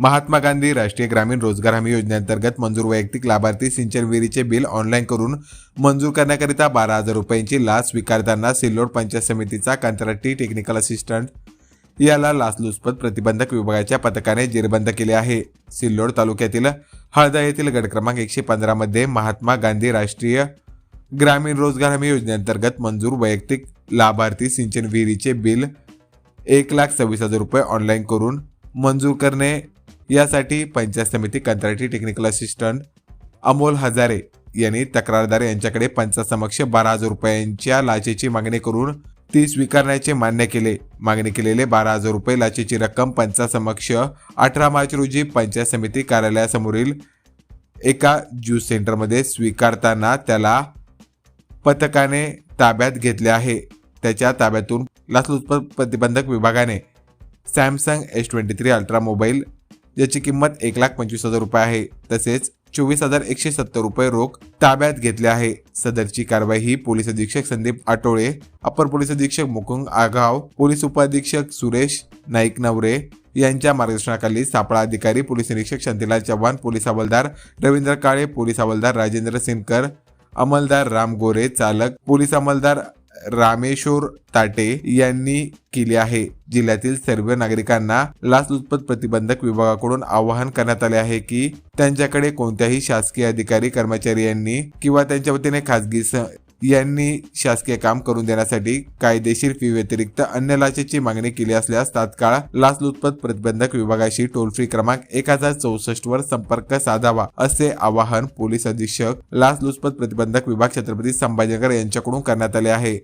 महात्मा गांधी राष्ट्रीय ग्रामीण रोजगार हमी योजनेअंतर्गत मंजूर वैयक्तिक लाभार्थी सिंचन विहिरीचे बिल ऑनलाईन करून मंजूर करण्याकरिता बारा हजार रुपयांची लाच स्वीकारताना सिल्लोड पंचायत समितीचा कंत्राटी टेक्निकल असिस्टंट याला लाचलुचपत प्रतिबंधक विभागाच्या पथकाने जेरबंद केले आहे. सिल्लोड तालुक्यातील हळदा येथील गट क्रमांक एकशे पंधरामध्ये महात्मा गांधी राष्ट्रीय ग्रामीण रोजगार हमी योजनेअंतर्गत मंजूर वैयक्तिक लाभार्थी सिंचन विहिरीचे बिल एक लाख सव्वीस हजार रुपये ऑनलाईन करून मंजूर करणे यासाठी पंचायत समिती कंत्राटी टेक्निकल असिस्टंट अमोल हजारे यांनी तक्रारदार यांच्याकडे पंचासमक्ष बारा हजार रुपयांच्या लाचेची मागणी करून ती स्वीकारण्याचे मान्य केले. मागणी केलेले बारा हजार रुपये लाचेची रक्कम पंचासमक्ष अठरा मार्च रोजी पंचायत समिती कार्यालयासमोरील एका ज्यूस सेंटरमध्ये स्वीकारताना त्याला पथकाने ताब्यात घेतले आहे. त्याच्या ताब्यातून लाचलुचपत प्रतिबंधक विभागाने Samsung S twenty three ultra mobile ज्याची किंमत एक लाख पंचवीस हजार रुपये आहे. तसेच चोवीस हजार एकशे सत्तर रुपये रोख ताब्यात घेतले आहे. सदरची कारवाई ही पोलीस अधीक्षक संदीप आटोळे अपर पोलीस अधीक्षक मुकुंद आघाव पोलीस उपअधीक्षक सुरेश नाईक नवरे यांच्या मार्गदर्शनाखाली सापळा अधिकारी पोलीस निरीक्षक शांतीलाल चव्हाण पोलीस हवालदार रवींद्र काळे पोलीस हवालदार राजेंद्र सिनकर अंमलदार राम गोरे चालक पोलीस अंमलदार रामेश्वर ताटे यांनी केली आहे. जिल्ह्यातील सर्व नागरिकांना लाचलुचपत प्रतिबंधक विभागाकडून आवाहन करण्यात आले आहे की त्यांच्याकडे कोणत्याही शासकीय अधिकारी कर्मचारी यांनी किंवा त्यांच्या वतीने खासगी यांनी शासकीय काम करून देण्यासाठी कायदेशीर फी व्यतिरिक्त अन्य लाचेची मागणी केली असल्यास तात्काळ लाचलुचपत प्रतिबंधक विभागाशी टोल फ्री क्रमांक एक हजार चौसष्ट वर संपर्क साधावा असे आवाहन पोलीस अधीक्षक लाचलुचपत प्रतिबंधक विभाग छत्रपती संभाजीनगर यांच्याकडून करण्यात आले आहे.